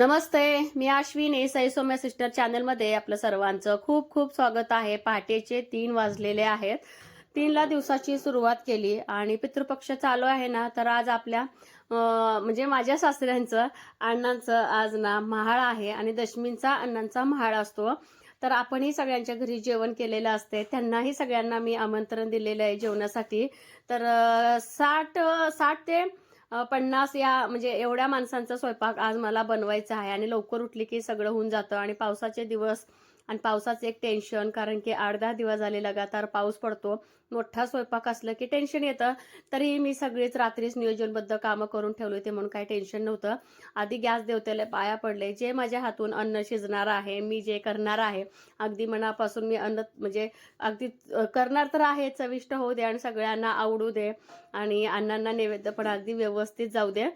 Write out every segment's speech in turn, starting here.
नमस्ते मी अश्विनी सई सिस्टर चॅनलमध्ये आपलं सर्वांचं खूप खूप स्वागत आहे. पहाटेचे तीन वाजलेले आहेत. तीनला दिवसाची सुरुवात केली आणि पितृपक्ष चालू आहे ना तर आज आपल्या म्हणजे माझ्या सासऱ्यांचं अण्णांचं आज ना महाळ आहे आणि दशमींचा अण्णांचा महाळ असतो. तर आपणही सगळ्यांच्या घरी जेवण केलेलं असते. त्यांनाही सगळ्यांना मी आमंत्रण दिलेलं आहे जेवणासाठी. तर साठ साठ ते पन्नास या म्हणजे एवढ्या माणसांचा स्वयंपाक आज मला बनवायचा आहे आणि लवकर उठली की सगळं होऊन जातं आणि पावसाचे दिवस आणि पावसाचं एक टेन्शन कारण की आठ दहा दिवस झाले लगातार पाऊस पडतो. मोठा स्वयंपाक असलं की टेन्शन येतं. तरी मी सगळीच रात्रीच नियोजनबद्ध कामं करून ठेवली होते म्हणून काही टेन्शन नव्हतं. आधी गॅस देवतेला पाया पडले. जे माझ्या हातून अन्न शिजणार आहे मी जे करणार आहे अगदी मनापासून मी अन्न म्हणजे अगदी करणार तर आहे चविष्ट होऊ दे आणि सगळ्यांना आवडू दे आणि अण्णांना नैवेद्य पण अगदी व्यवस्थित जाऊ दे.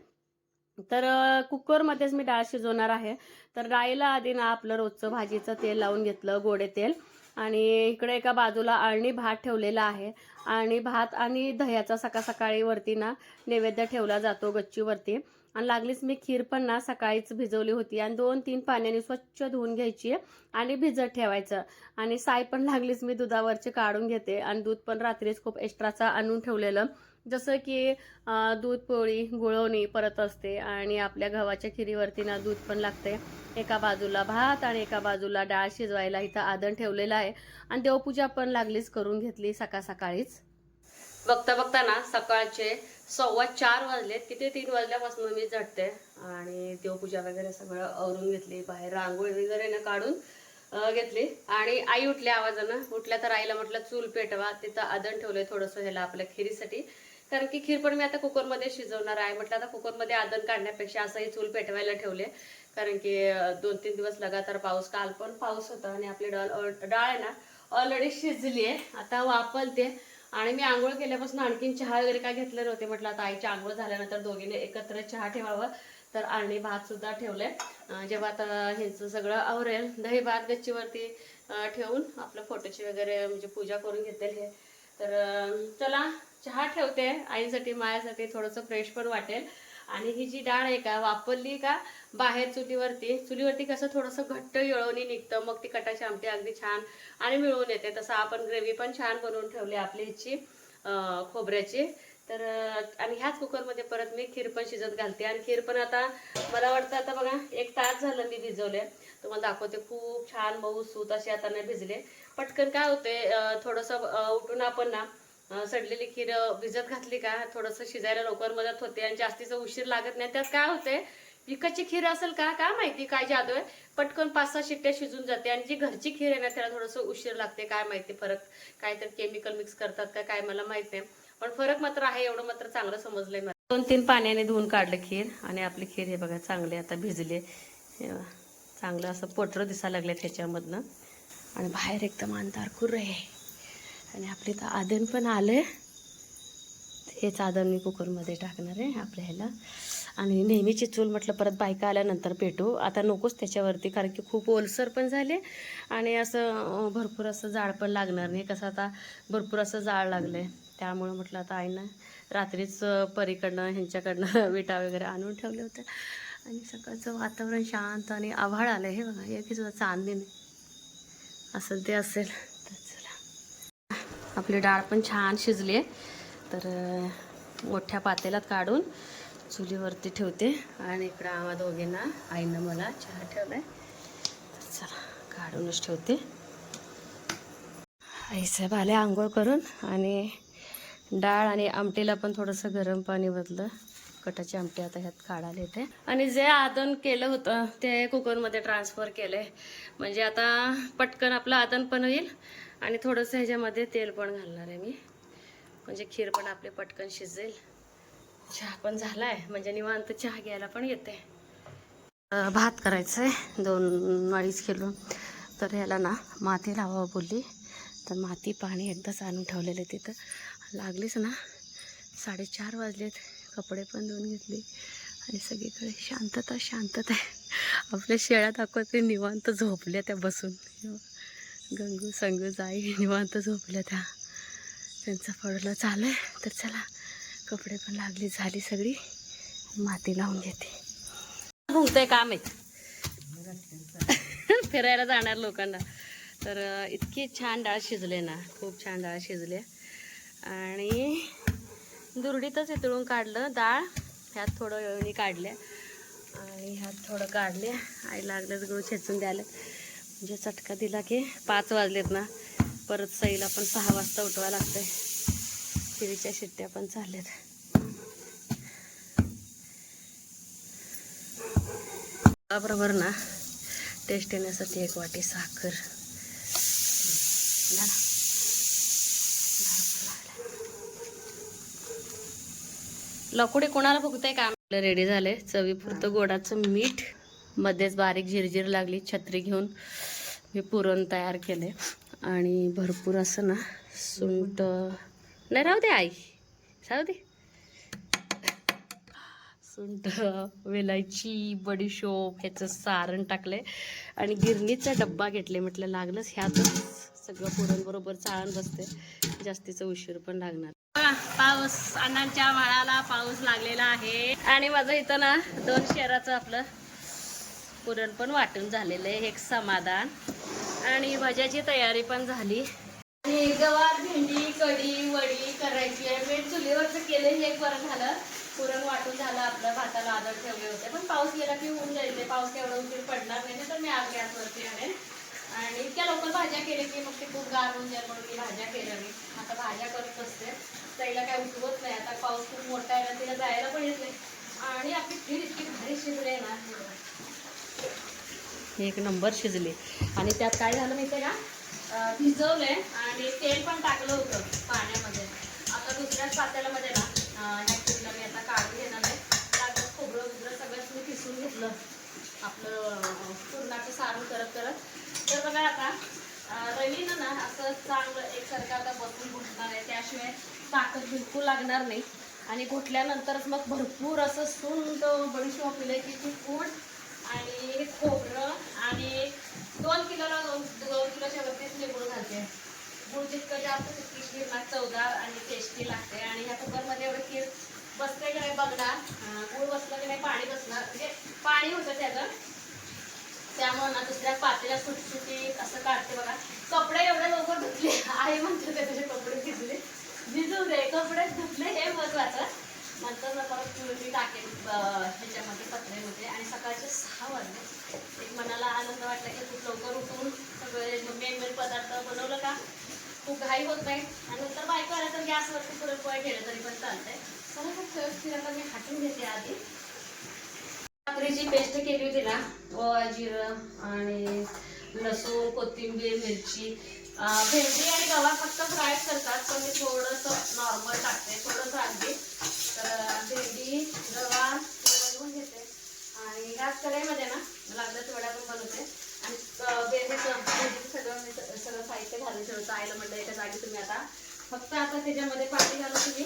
तर कुकरमध्येच मी डाळ शिजवणार आहे. तर डाळीला आधी ना आपलं रोजचं भाजीचं तेल लावून घेतलं गोडे तेल. आणि इकडे एका बाजूला आळणी भात ठेवलेला आहे. आणि भात आणि दह्याचा सकाळ सकाळी वरती ना नैवेद्य ठेवला जातो गच्चीवरती. आणि लागलीच मी खीर पण ना सकाळीच भिजवली होती. आणि दोन तीन पाण्याने स्वच्छ धुवून घ्यायची आणि भिजत ठेवायचं. आणि साय पण लागलीच मी दुधावरची काढून घेते. आणि दूध पण रात्रीच खूप एक्स्ट्राचा आणून ठेवलेलं. जसं की दूध पोळी गुळवणी परत असते आणि आपल्या गव्हाच्या खिरीवरती ना दूध पण लागते. एका बाजूला भात आणि एका बाजूला डाळ शिजवायला इथं आदण ठेवलेलं आहे. आणि देवपूजा पण लागलीच करून घेतली सकाळ सकाळीच. बघता बघता ना सकाळचे सव्वा चार वाजले तिथे तीन वाजल्यापासून मी झटते. आणि देवपूजा वगैरे सगळं आवरून घेतली बाहेर रांगोळी वगैरे ना काढून घेतली. आणि आई उठल्या आवाजानं उठल्या तर आईला म्हटलं चूल पेटवा तिथं आदण ठेवलंय थोडंसं ह्याला आपल्या खिरीसाठी. कारण की खीर पण मी आता कुकरमध्ये शिजवणार आहे. म्हटलं आता कुकरमध्ये आदर काढण्यापेक्षा असंही चूल पेटवायला ठेवले. कारण की दोन तीन दिवस लगातार पाऊस काल पण पाऊस होता आणि आपली डाळ डाळ आहे ना ऑलरेडी शिजली आहे. आता वापरते आणि मी आंघोळ केल्यापासून आणखीन चहा वगैरे काय घेतले नव्हते. म्हटलं आता आईची आंघोळ झाल्यानंतर दोघीने एकत्र चहा ठेवावं. तर आणि भात सुद्धा ठेवलंय. जेव्हा आता ह्यांचं सगळं आवरेल दही भात गच्चीवरती ठेवून आपलं फोटोची वगैरे म्हणजे पूजा करून घेतलेली हे तर चला चहा ठेवते. आईसाठी माझ्यासाठी थोडंसं फ्रेश पण वाटेल. आणि ही जी डाळ आहे का वापरली का बाहेर चुलीवरती? चुलीवरती कसं थोडंसं घट्ट येळवणी निघतं मग ती कटाची आमटी अगदी छान आणि मिळून येते. तसं आपण ग्रेव्ही पण छान बनवून ठेवली आपली ह्याची खोबऱ्याची. तर आणि ह्याच कुकरमध्ये परत मी खीर पण शिजत घालते. आणि खीर पण आता मला वाटतं आता बघा एक तास झालं मी भिजवले. तुम्हाला दाखवते खूप छान मऊ सूत असे आता नाही भिजले. पटकन काय होते थोडंसं उठून आपण ना सडलेली खीर भिजत घातली का थोडंसं शिजायला लवकर मदत होते आणि जास्तीचा उशीर लागत नाही. त्यात काय होते विकतची खीर असेल का काय माहिती काय जादू आहे पटकन पाच सहा शिट्ट्या शिजून जाते आणि जी घरची खीर आहे ना त्याला थोडंसं उशीर लागते. काय माहिती फरक काय तर केमिकल मिक्स करतात का काय मला माहीत नाही. पण फरक मात्र आहे एवढं मात्र चांगलं समजलंय मला. दोन तीन पाण्याने धुवून काढलं खीर आणि आपली खीर हे बघा चांगले आता भिजले. चांगलं असं पोटरं दिसायला लागले त्याच्यामधनं. आणि बाहेर एकदम अंधार खुर आहे आणि आपली तर आदन पण आलंय. हेच आदन मी कुकरमध्ये टाकणार आहे आपल्या ह्याला आणि नेहमीची चूल म्हटलं परत बायका आल्यानंतर पेटू आता नकोच त्याच्यावरती कारण की खूप ओलसर पण झाले. आणि असं भरपूर असं जाळ पण लागणार नाही. कसं आता भरपूर असं जाळ लागलं आहे त्यामुळं म्हटलं आता आईनं रात्रीच परीकडनं ह्यांच्याकडनं विटा वगैरे आणून ठेवले होते. आणि सकाळचं वातावरण शांत आणि आभाळ आलं हे बघा हे सुद्धा चांदणी असं असेल ते असेल. तर चला आपली डाळ पण छान शिजली आहे तर मोठ्या पातेल्यात काढून चुलीवरती ठेवते. आणि इकडं आम्हा दोघींना आईनं मला चहा ठेवलाय. तर चला काढूनच ठेवते. आईसाहेब आले आंघोळ करून आणि डाळ आणि आमटीला पण थोडंसं गरम पाणी बदलं कटाची आमटी आता ह्यात काढायला येते. आणि जे आदन केलं होतं ते कुकरमध्ये ट्रान्सफर केलं. आहे म्हणजे आता पटकन आपलं आदन पण होईल आणि थोडंसं ह्याच्यामध्ये तेल पण घालणार आहे मी. म्हणजे खीर पण आपली पटकन शिजेल. चहा पण झाला आहे म्हणजे निवांत चहा घ्यायला पण येते. भात करायचं आहे दोन अडीच किलो. तर ह्याला ना माती लावावं बोलली. तर माती पाणी एकदाच आणून ठेवलेलं आहे तिथं. लागलीच ना साडेचार वाजलेत. कपडे पण धुवून घेतले. आणि सगळीकडे शांतता शांतता. आहे आपल्या शेळ्या दाखवते निवांत झोपल्या त्या बसून. गंगू संगू जाई निवांत झोपल्या त्या. त्यांचं पडलं चालू आहे. तर चला कपडे पण लागली झाली सगळी. माती लावून घेते. घुमतंय काम आहे. फिरायला जाणार लोकांना. तर इतकी छान डाळ शिजले ना. खूप छान डाळ शिजले आणि दुरडीतच इतळून काढलं डाळ. ह्यात थोडं येळणी काढल्या. आणि ह्यात थोडं काढले. आई लागलंच गळू छेचून द्यायला म्हणजे चटका दिला की पाच वाजलेत ना. परत सईला पण सहा वाजता उठवा लागतंय. तिरीच्या शिट्ट्या पण चालल्यात. बरोबर ना? टेस्ट येण्यासाठी एक वाटी साखर हम्म. झालं. लकुडे कोणाला बघताय का रेडी झाले. चवीपुरतं गोडाचं मीठ. मध्येच बारीक झिरझिर लागली. छत्री घेऊन मी पुरण तयार केले आणि भरपूर असं ना सुंट. नाही राहू दे आई. राहू दे. सुंठ वेलायची बडीशोप ह्याचं सारण टाकले आणि गिरणीचा डब्बा घेतले म्हटलं लागलंच ह्यातच. सगळं पुरण बरोबर चाळण बसते जास्तीचा उशीर पण लागणार. पाऊस अण्णांच्या माळाला पाऊस लागलेला आहे. आणि माझं इथं ना दोन शेराचं आपलं पुरण पण वाटून झालेलं आहे एक समाधान. आणि भाज्याची तयारी पण झाली. आणि गवार भेंडी कढी वडी करायची आहे. मी चुलीवरचं केले हे एक बरं झालं. पुरण वाटून झालं आपलं भाताला आदर ठेवले होते. पण पाऊस गेला की होऊन जाईल. पाऊस एवढं उशीर पडणार नाही तर मी आज गॅसवरती आणेन. आणि इतक्या लवकर भाज्या केल्या की मग ते खूप गार होऊन जाईल म्हणून मी भाज्या केल्या मी. आता भाज्या करत असते. त्याला काय उठवत नाही. आता पाऊस खूप मोठा आहे ना तिला जायला पण येत नाही. आणि आपली खीर इतकी भारी शिजली ना. एक नंबर शिजली. आणि त्यात काय झालं माहिती का? अं, भिजवलंय आणि तेल पण टाकलं होतं पाण्यामध्ये. आता दुसऱ्याच पातेल्यामध्ये ना ह्या खीरला मी आता काढून घेणार आहे. त्यात खोबरं बिबरं सगळंच मी किसून घेतलं. आपलं पुरणाचं सारण करत करत बघा आता रवीनं ना असं चांगलं एकसारखं आता बसून घुटणार आहे त्याशिवाय ताकद बिलकुल लागणार नाही. आणि घुटल्यानंतरच मग भरपूर असं सुंद बडीशोप की पूड आणि खोबरं आणि दोन किलोला दोन दोन किलोच्या वरतीच मी घालते. गुळ जितकं जास्त तितकी खीर चवदार आणि टेस्टी लागते. आणि ह्या कुकरमध्ये एवढं खीर बसते की नाही बघणार गुळ बसलं की नाही पाणी बसणार. म्हणजे पाणी होतं त्याचं त्यामुळे ना दुसऱ्या पातेला सुटसुटी असं काढते बघा. कपडे एवढे लवकर धुतले. आई म्हणते ते तुझे कपडे भिजले. भिजू दे कपडे धुतले हे महत्वाचं. नंतर ना परत मी टाकेन अं, ह्याच्यामध्ये पत्रेमध्ये आणि सकाळचे सहा वाजले. एक मनाला आनंद वाटला की खूप लवकर उठून सगळे मेन मेन पदार्थ बनवलं का? खूप घाई होत नाही. आणि नंतर बायको आला तर गॅसवरती पुरणपोळ्या केलं तरी पण चालतंय. चला खूप व्यवस्थित आता मी हाटून घेते आधी. भाकरीची पेस्ट केली होती ना ओवा जिरं आणि लसूण कोथिंबीर मिरची. भेंडी आणि गव्हा फक्त फ्राय करतात पण मी थोडंसं नॉर्मल टाकते थोडंसं अगदी. तर भेंडी गव्हा बनवून घेते. आणि ह्याच कढईमध्ये ना लागलं थोड्या पण बनवते. आणि भेंडीचं भेंडीचं सगळं मी सगळं साहित्य घालून ठेवतं. आईला म्हटलं एका जागी तुम्ही आता फक्त आता त्याच्यामध्ये पाणी घालून तुम्ही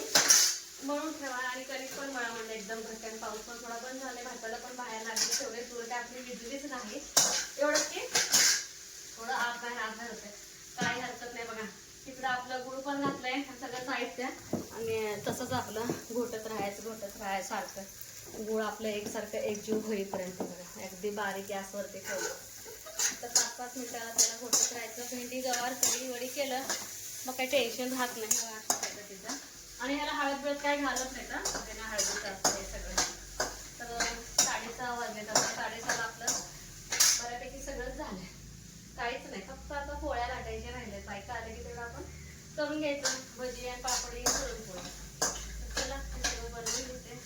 मळून ठेवा आणि कणिक पण मळा म्हणलं एकदम घट्टन पाऊस पण थोडा बंद झाले भाताला पण बाहेर लागले तेवढे दूर काय आपली विजलीच नाही एवढंच की थोडं आभार बाहेर आत होते काही हरकत नाही बघा. तिकडं आपलं गुळ पण घातलंय सगळं साहित्य. आणि तसंच आपलं घोटत राहायचं घोटत राहायचं सारखं गुळ आपलं एकसारखं एकजीव होईपर्यंत बघा. अगदी बारीक गॅसवरती ठेवलं. तर पाच पाच मिनिटाला त्याला घोटत राहायचं. भेंडी गवार कधी वडी केलं. मग काही टेन्शन राहत नाही. बघा आणि ह्याला हळद बिळद काय घालत नाही म्हणजे ना बिना हळदीचं असतं हे सगळं. तर साडेसहा वाजले तर साडेसहाला आपलं बऱ्यापैकी सगळंच झालं काहीच नाही. फक्त आता पोळ्या लाटायच्या राहिल्या बायका आले की तेवढं आपण करून घ्यायचं. भजी आणि पापडी पुरणपोळी. तर चला हे सगळं बनवून घेते.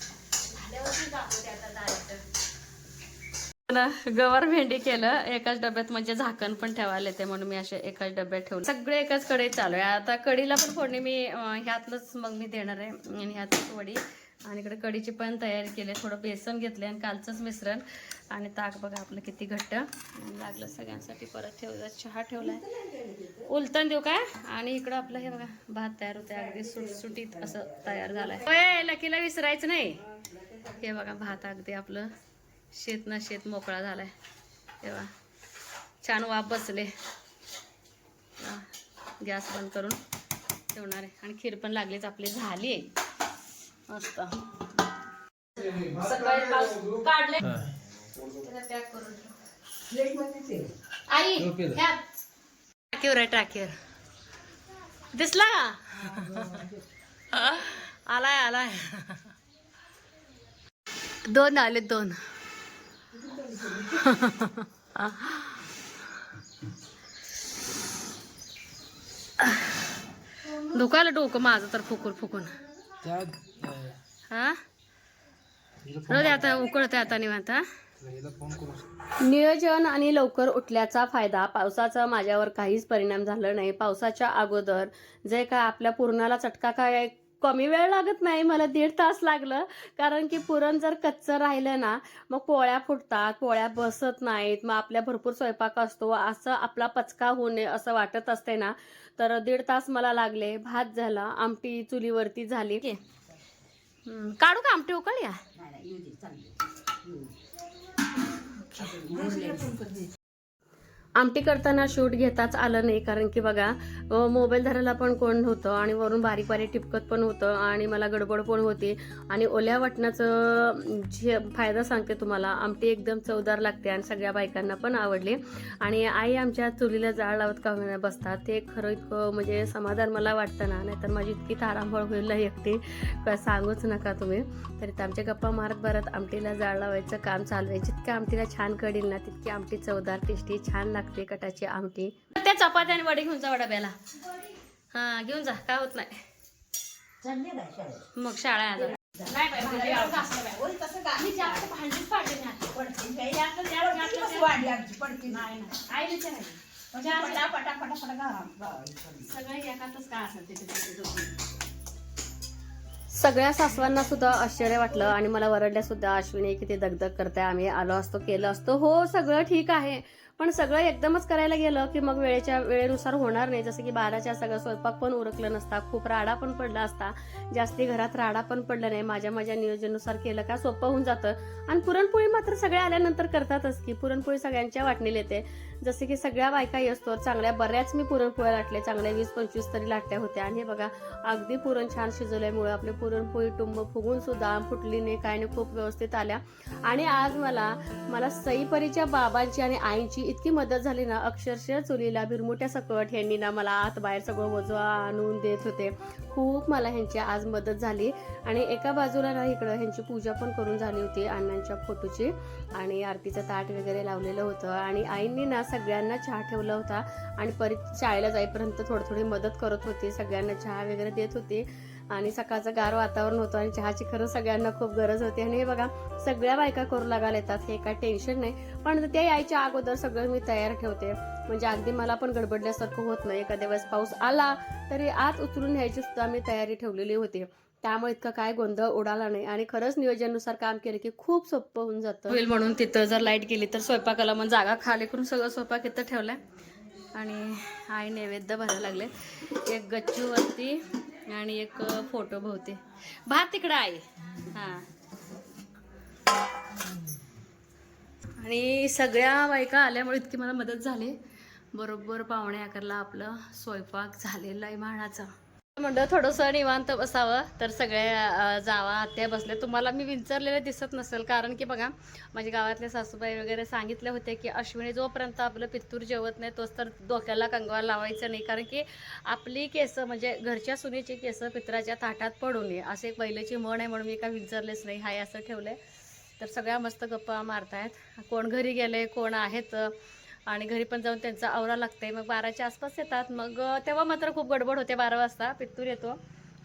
झाल्यावरती दाखवते आता जायचं गवार भेंडी केलं एकाच डब्यात म्हणजे झाकण पण ठेवायला येते म्हणून मी असे एकाच डब्यात ठेवले. सगळे एकाच कडे चालू आहे. आता कढीला पण फोडणी मी ह्यातलंच मग मी देणार आहे. आणि ह्यातच वडी आणि इकडे कढीची पण तयारी केली. थोडं बेसन घेतले आणि कालचंच मिश्रण. आणि ताक बघा आपलं किती घट्ट. लागलं सगळ्यांसाठी. परत ठेवलं. चहा ठेवला आहे उलतण देऊ काय? आणि इकडं आपलं हे बघा भात तयार होते अगदी सुटसुटीत असं तयार झालंय. होय, लकीला विसरायचं नाही. हे बघा भात अगदी आपलं शेत ना शेत मोकळा झालाय. तेव्हा छान वाफ बसले. गॅस बंद करून ठेवणार आहे. आणि खीर पण लागलीच आपली झाली. मस्त. सकाळी पाऊस काढले. पॅक करून. आई आहे दिसला आलाय आलाय. दोन आले दोन. दुखायला डोकं माझं तर फुकून फुकून. हा? आता उकळते आता निवांत नियोजन आणि लवकर उठल्याचा फायदा पावसाचा माझ्यावर काहीच परिणाम झाला नाही. पावसाच्या अगोदर जे काय आपल्या पुरणाला चटका काय कमी वेळ लागत नाही मला दीड तास लागलं. कारण की पुरण जर कच्चं राहिलं ना मग पोळ्या फुटतात पोळ्या बसत नाहीत मग आपल्या भरपूर स्वयंपाक असतो. असं आपला पचका होऊ नये असं वाटत असते ना तर दीड तास मला लागले. भात झाला आमटी चुलीवरती झाली. काढू का आमटी उकळूया आमटी करताना शूट घेताच आलं नाही कारण की बघा मोबाईल धरायला पण कोण नव्हतं आणि वरून बारीक बारीक टिपकत पण होतं आणि मला गडबड पण होती. आणि ओल्या वाटणाचं जे फायदा सांगते तुम्हाला आमटी एकदम चवदार लागते आणि सगळ्या बायकांना पण आवडली. आणि आई आमच्या चुलीला जाळ लावत का बसतात ते खरं इतकं म्हणजे समाधान मला वाटतं ना नाहीतर माझी इतकी तारांबळ होईल ना एकटी. का सांगूच नका तुम्ही. तरी आमच्या गप्पा मारत भरत आमटीला जाळ लावायचं काम चालू आहे. जितकं आमटीला छान कळील ना तितकी आमटी चवदार टेस्टी छान लागते. कटाची आमटी त्या चपात्या आणि वडी घेऊन जा डब्याला हा घेऊन जा काय होत नाही मग शाळा आहे आता. नाही बाई, भांडी एवढं घासलं बाई. मी जास्त भांडीच पाडली नाही आता. नाही, नाही. आई विचारायची. सगळं एकातच काय असेल ते तिथे दोघी. सगळ्या सासवांना सुद्धा आश्चर्य वाटलं आणि मला वरडल्या सुद्धा अश्विनी किती दगदग करते आम्ही आलो असतो केलं असतो हो सगळं ठीक आहे पण सगळं एकदमच करायला गेलं की मग वेळेच्या वेळेनुसार होणार नाही. जसं की बाराच्या सगळं स्वयंपाक पण उरकलं नसता खूप राडा पण पडला असता. जास्ती घरात राडा पण पडला नाही. माझ्या माझ्या नियोजनानुसार केलं का सोपं होऊन जातं. आणि पुरणपोळी मात्र सगळ्या आल्यानंतर करतातच की पुरणपोळी सगळ्यांच्या वाटणीला येते. जसे की सगळ्या बायका असतो चांगल्या बऱ्याच मी पुरणपोळ्या लाटल्या. चांगल्या वीस पंचवीस तरी लाटल्या होत्या. आणि हे बघा अगदी पुरण छान शिजवल्यामुळे आपले पुरणपोळी टुंब फुगून सुद्धा फुटली नाही काय नाही खूप व्यवस्थित आल्या. आणि आज मला मला सईपरीच्या बाबांची आणि आईची इतकी मदत झाली ना अक्षरशः चुलीला भिरमुट्या सकट ह्यांनी ना मला आत बाहेर सगळं वजवा आणून देत होते. खूप मला ह्यांची आज मदत झाली. आणि एका बाजूला ना इकडं ह्यांची पूजा पण करून झाली होती अण्णांच्या फोटोची. आणि आरतीचं ताट वगैरे लावलेलं होतं. आणि आईंनी ना सगळ्यांना चहा ठेवला होता. आणि परत शाळेला जाईपर्यंत थोडी थोडी मदत करत होती. सगळ्यांना चहा वगैरे देत होती. आणि सकाळचं गार वातावरण होतं आणि चहाची खरंच सगळ्यांना खूप गरज होती. आणि हे बघा सगळ्या बायका करू लागायला येतात. हे काय टेन्शन नाही. पण त्या यायच्या अगोदर सगळं मी तयार ठेवते. म्हणजे अगदी मला पण गडबडल्यासारखं होत नाही. एखाद्या वेळेस पाऊस आला तरी आत उचलून न्यायची सुद्धा मी तयारी ठेवलेली होती. त्यामुळे इतकं काय गोंधळ उडाला नाही. आणि खरंच नियोजनानुसार काम केलं की खूप सोपं होऊन जातं. होईल म्हणून तिथं जर लाइट गेली तर स्वयंपाकाला मग जागा खाली करून सगळं स्वयंपाक इथं ठेवला आणि आई नैवेद्य भरायला लागले. एक गच्चूवरती आणि एक फोटो भोवते. भात तिकडं आहे. हां. आणि सगळ्या बायका आल्यामुळे इतकी मला मदत झाली. बरोबर पाहुणे अकराला आपलं स्वयंपाक झालेला आहे म्हाणाचा म्हणलं थोडंसं निवांत बसावं तर सगळ्या जावा आत्या बसल्या. तुम्हाला मी विचारलेलं दिसत नसेल कारण की बघा माझ्या गावातले सासूबाई वगैरे सांगितले होते की अश्विनी जोपर्यंत आपलं पित्तूर जेवत नाही तोच तर डोक्याला कंगवा लावायचं नाही. कारण की आपली केस म्हणजे घरच्या सुनेची केस पित्राच्या ताटात पडू नये असे एक पहिल्याची म्हण आहे म्हणून मी काय विचारलेच नाही. हाय असं ठेवलंय. तर सगळ्या मस्त गप्पा मारतायत. कोण घरी गेले कोण आहेत? आणि घरी पण जाऊन त्यांचा आवरा लागते मग बाराच्या आसपास येतात. मग तेव्हा मात्र खूप गडबड होते बारा वाजता. पित्तूर येतो.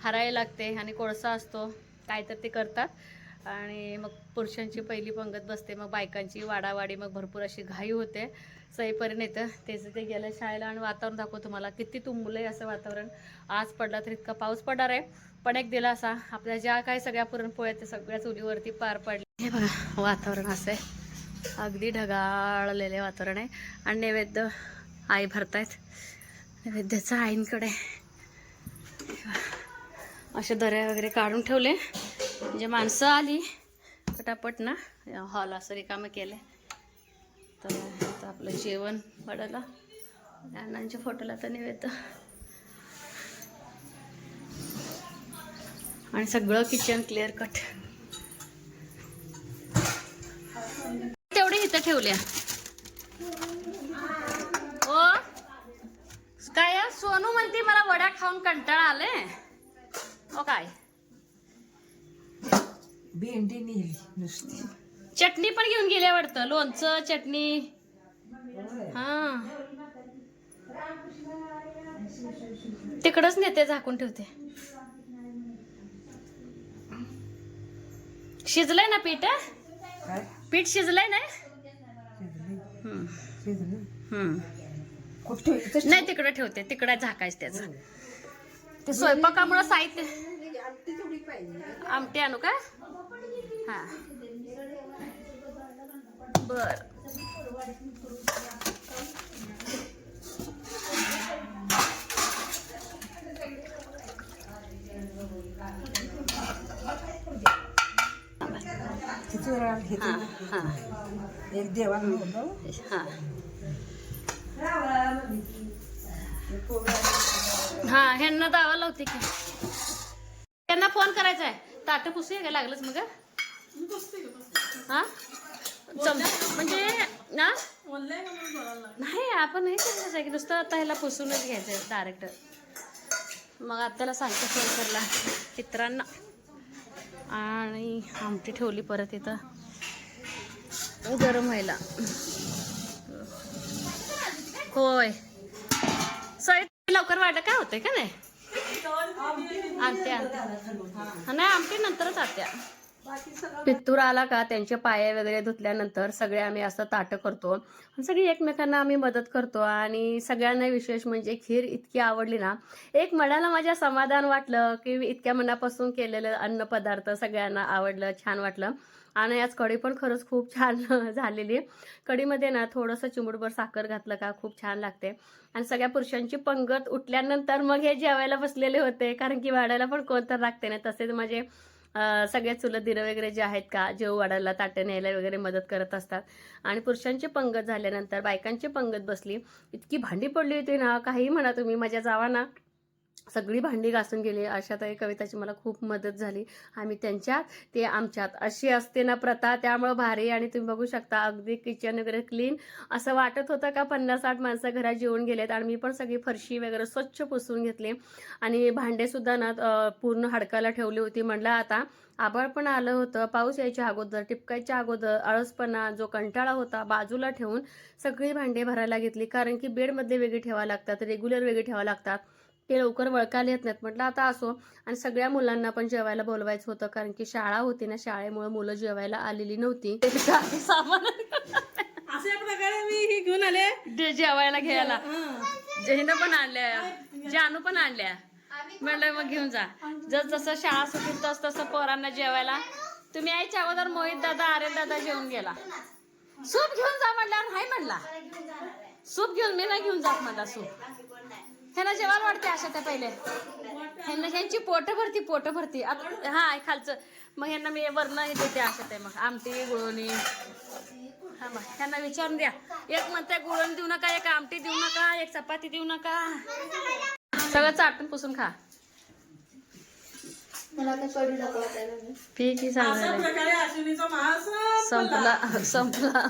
हरायला लागते आणि कोळसा असतो. काय तर ते करतात. आणि मग पुरुषांची पहिली पंगत बसते. मग बायकांची वाडावाडी मग भरपूर अशी घाई होते. सईपर्यंत येतं त्याचं ते गेलं शाळेला आणि वातावरण दाखवतो तुम्हाला. किती तुंबलं आहे असं वातावरण. आज पडला तर इतका पाऊस पडणार आहे. पण एक दिला असा आपल्या ज्या काही सगळ्या पुरणपोळ्या त्या सगळ्या चुलीवरती पार पडले हे बघा वातावरण असं आहे. अगदी ढगाळलेले वातावरण आहे. आणि नैवेद्य आई भरतायत. नैवेद्याचं आईंकडे. अशा दऱ्या वगैरे काढून ठेवले. म्हणजे माणसं आली. पटापट ना. हॉल असं रिकामं केलं तर आता आपलं जेवण पडलं अण्णांच्या फोटोला तर नैवेद्य. आणि सगळं किचन क्लिअर कट तेवढे इथं ठेवल्या. काय आहे? सोनू म्हणते मला वड्या खाऊन कंटाळा आले ओ काय? भेंडी नेली नुसती. चटणी पण घेऊन गेल्या वाटतं. लोणचं चटणी. हा. तिकडच नेते झाकून ठेवते. शिजलंय ना पीठ? पीठ शिजलंय ना? हम्म, हम्म. नाही तिकडे ठेवते. तिकडे झाकायचं त्याचं. ते स्वयंपाकामुळे साहित्य आमटी थोडी पाहिजे. आमटी आणू का? हा. बर. किती वेळा हा हा. एक देवाला हा. हा ह्यांना दावा लावते की. त्यांना फोन करायचा आहे. ताटं पुसूया काय लागलंच मग हा? चम म्हणजे ना? नाही आपण नाही करायचं आहे की नुसतं आता ह्याला पुसूनच घ्यायचं आहे डायरेक्ट मग आत्याला सांगतो फोन करला चित्रांना आणि आमटी ठेवली परत इथं. गरम व्हायला. होय. सई लवकर वाटत काय होतंय का नाही? आत्या. नाही आमटी नंतरच आत्या. पित्तूर आला का? त्यांचे पाय वगैरे धुतल्यानंतर सगळे आम्ही असं ताटं करतो. सगळी एकमेकांना आम्ही मदत करतो. आणि सगळ्यांना विशेष म्हणजे खीर इतकी आवडली ना एक मनाला माझ्या समाधान वाटलं की इतक्या मनापासून केलेलं अन्न पदार्थ सगळ्यांना आवडलं छान वाटलं. आणि आज कढी पण खरंच खूप छान झालेली. कढीमध्ये ना थोडंसं चिमुडभर साखर घातलं का खूप छान लागते. आणि सगळ्या पुरुषांची पंगत उठल्यानंतर मग हे जेवायला बसलेले होते. कारण की वाढायला पण कोण तर लागते ना तसेच माझे सगळे चुलत दिरं वगैरे जे आहेत का जेव वाढायला ताटं न्यायला वगैरे मदत करत असतात. आणि पुरुषांची पंगत झाल्यानंतर बायकांची पंगत बसली इतकी भांडी पडली होती ना काही म्हणा तुम्ही माझ्या जावा ना. सगळी भांडी घासून गेली. अशातही कविताची मला खूप मदत झाली. आम्ही त्यांच्यात ते आमच्यात. अशी असते ना प्रथा त्यामुळं भारी. आणि तुम्ही बघू शकता अगदी किचन वगैरे क्लीन असं वाटत होतं का पन्नास साठ माणसं घरात जेवून गेलेत आणि मी पण सगळी फरशी वगैरे स्वच्छ पुसून घेतली. आणि भांडेसुद्धा ना पूर्ण हडकाला ठेवली होती. म्हटलं आता आभाळ पण आलं होतं. पाऊस यायच्या अगोदर टिपकायच्या अगोदर आळसपणा जो कंटाळा होता बाजूला ठेवून सगळी भांडे भरायला घेतली. कारण की बेडमध्ये वेगळी ठेवा लागतात रेग्युलर वेगळी ठेवा लागतात. ते लवकर वळकायला येत नाहीत. म्हटलं आता असो. आणि सगळ्या मुलांना पण जेवायला बोलवायचं होतं. कारण की शाळा होती ना शाळेमुळे मुलं जेवायला आलेली नव्हती. सामान. अशा प्रकारे मी हे घेऊन आले. जे जेवायला घ्यायला. जहीनं पण आणल्या. जानू पण आणल्या. म्हणलं मग घेऊन जा. जस जसं शाळा सुटली तस तसं पोरांना जेवायला. तुम्ही यायच्या अगोदर मोहित दादा आर्यन दादा जेवून गेला. सूप घेऊन जा म्हणल्यावर हाय म्हणला सूप घेऊन मी नाही घेऊन जात मला सूप. ह्यांना जेवायला वाटते अशा त्या पहिले. ह्यांना ह्यांची पोट भरती पोट भरती. आता- हा हे खालचं. मग ह्यांना मी वरण हे देते अशा ते मग. आमटी गुळणी. हा मग ह्यांना विचारून द्या. एक म्हणते गुळण देऊ नका एक आमटी देऊ नका एक चपाती देऊ नका. सगळं चाटून पुसून खा. पी की सांगा प्रकारे अश्विनीचा मास संपला संपला.